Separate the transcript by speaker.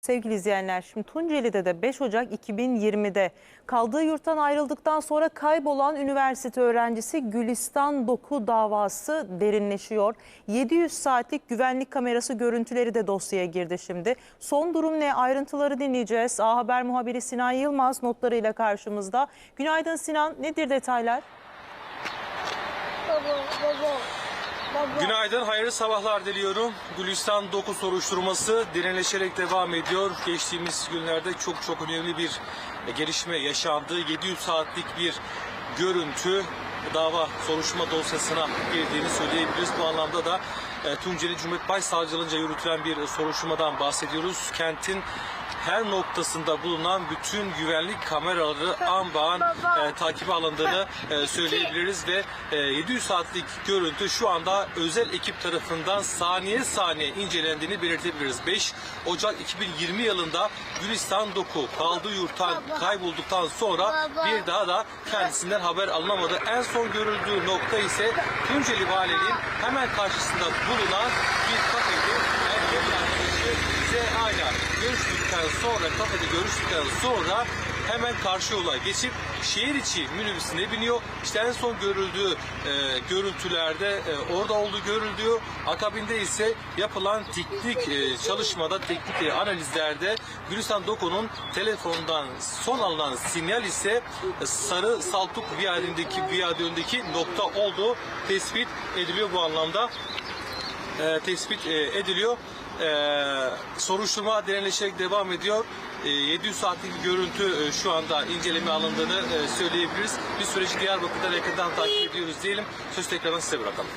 Speaker 1: Sevgili izleyenler, şimdi Tunceli'de de 5 Ocak 2020'de kaldığı yurttan ayrıldıktan sonra kaybolan üniversite öğrencisi Gülistan Doku davası derinleşiyor. 700 saatlik güvenlik kamerası görüntüleri de dosyaya girdi şimdi. Son durum ne? Ayrıntıları dinleyeceğiz. A Haber muhabiri Sinan Yılmaz notlarıyla karşımızda. Günaydın Sinan, nedir detaylar?
Speaker 2: Baba, baba.
Speaker 3: Günaydın, hayırlı sabahlar diliyorum. Gülistan Doku soruşturması derinleşerek devam ediyor. Geçtiğimiz günlerde çok çok önemli bir gelişme yaşandı. 700 saatlik bir görüntü dava soruşturma dosyasına girdiğini söyleyebiliriz. Bu anlamda da e, Tunceli Cumhuriyet Başsavcılığınca yürütülen bir soruşturmadan bahsediyoruz. Kentin her noktasında bulunan bütün güvenlik kameraları an be an e, takibe alındığını e, söyleyebiliriz ve e, 700 saatlik görüntü şu anda özel ekip tarafından saniye saniye incelendiğini belirtebiliriz. 5 Ocak 2020 yılında Gülistan Doku kaldığı yurttan kaybolduktan sonra bir daha da kendisinden haber alınamadı. En son görüldüğü nokta ise Tunceli Valiliğin hemen karşısında bulunan bir kafede erkek arkadaşı bize hala görüştükten sonra kafede görüştükten sonra hemen karşı yola geçip şehir içi minibüsüne biniyor. İşte en son görüldüğü e, görüntülerde e, orada olduğu görüldüğü akabinde ise yapılan teknik e, çalışmada teknik e, analizlerde Gülistan Doku'nun telefondan son alınan sinyal ise e, Sarı Saltuk Viyadüğü'ndeki viyadüğündeki nokta olduğu tespit ediliyor bu anlamda e, tespit e, ediliyor. E, soruşturma derinleşerek devam ediyor. E, 700 saatlik görüntü e, şu anda inceleme alındığını e, söyleyebiliriz. Bir süreci Diyarbakır'dan yakından takip ediyoruz diyelim. Söz tekrardan size bırakalım.